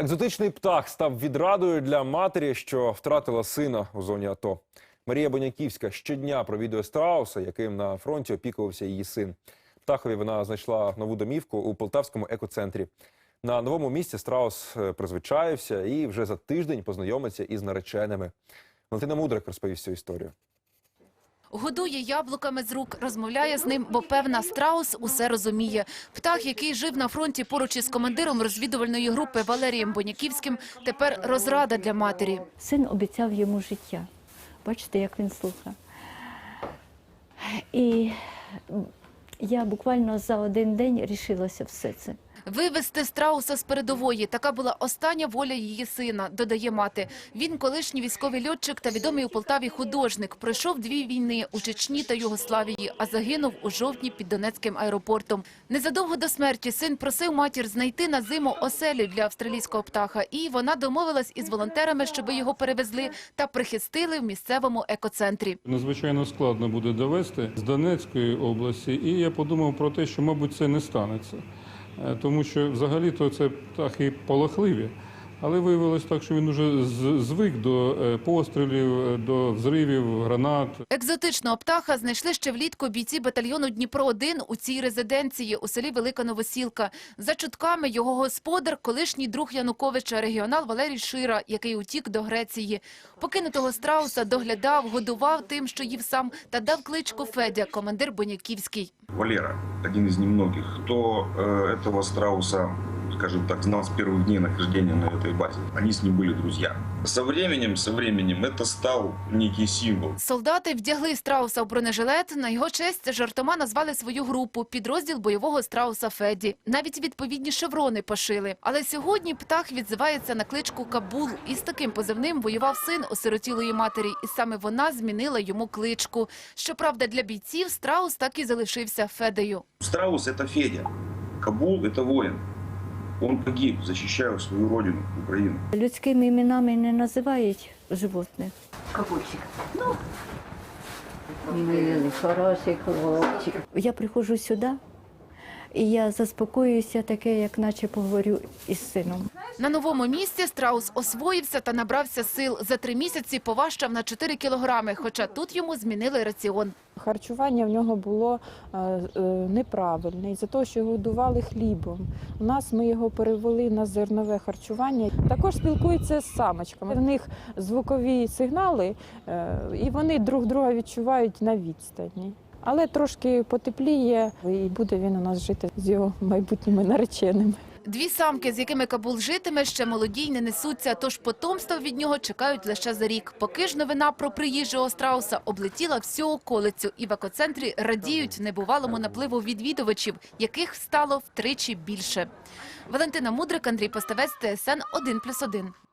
Екзотичний птах став відрадою для матері, що втратила сина у зоні АТО. Марія Боняківська щодня провідує страуса, яким на фронті опікувався її син. Птахові вона знайшла нову домівку у полтавському екоцентрі. На новому місці страус е, призвичаївся і вже за тиждень познайомиться із нареченими. Валентина Мудрик розповість цю історію. Годує яблуками з рук, розмовляє з ним, бо певна страус усе розуміє. Птах, який жив на фронті поруч із командиром розвідувальної групи Валерієм Боняківським, тепер розрада для матері. Син обіцяв йому життя. Бачите, як він слухав. І я буквально за один день рішилася все це. Вивезти страуса з передової – така була остання воля її сина, додає мати. Він колишній військовий льотчик та відомий у Полтаві художник. Пройшов дві війни у Чечні та Югославії, а загинув у жовтні під Донецьким аеропортом. Незадовго до смерті син просив матір знайти на зиму оселю для австралійського птаха, і вона домовилась із волонтерами, щоб його перевезли та прихистили в місцевому екоцентрі. Надзвичайно складно буде довести з Донецької області, і я подумав про те, що, мабуть, це не станеться. Е, Тому що взагалі-то це птахи полохливі. Але виявилось так, що він уже з- звик до е, пострілів, е, до взривів, гранат. Екзотичного птаха знайшли ще влітку бійці батальйону Дніпро-1 у цій резиденції у селі Велика Новосілка. За чутками його господар, колишній друг Януковича, регіонал Валерій Шира, який утік до Греції. Покинутого страуса доглядав, годував тим, що їв сам, та дав кличку Федя, командир Боняківський. Валера, один из немногих, кто э, этого страуса, скажем так, знал с первых дней нахождения на этой базе. Они с ним были друзья. Со временем, со временем это стал некий символ. Солдати вдягли страуса в бронежилет. На його честь жартома назвали свою групу підрозділ бойового страуса Феді. Навіть відповідні шеврони пошили. Але сьогодні птах відзивається на кличку Кабул. І з таким позивним воював син осиротілої матері, і саме вона змінила йому кличку. Щоправда, для бійців страус так і залишився Федею. Страус это Федя, Кабул это воин. Он погиб, защищая свою родину, Украину. Людськими іменами не називають животних. Капульчик. Ну, милый, хороший хлопчик. Я приходжу сюди, і я заспокоююся, таке, як наче поговорю із сином. На новому місці страус освоївся та набрався сил. За три місяці поважчав на 4 кілограми, хоча тут йому змінили раціон. Харчування в нього було е, е, неправильне із-за того, що його годували хлібом. У нас ми його перевели на зернове харчування. Також спілкуються з самочками. В них звукові сигнали, е, і вони друг друга відчувають на відстані. Але трошки потепліє, і буде він у нас жити з його майбутніми нареченими. Дві самки, з якими Кабул житиме, ще молоді й не несуться, тож потомства від нього чекають лише за рік. Поки ж новина про приїжджого страуса облетіла всю околицю, і в екоцентрі радіють небувалому напливу відвідувачів, яких стало втричі більше. Валентина Мудрик, Андрій Поставець, ТСН 1+,1.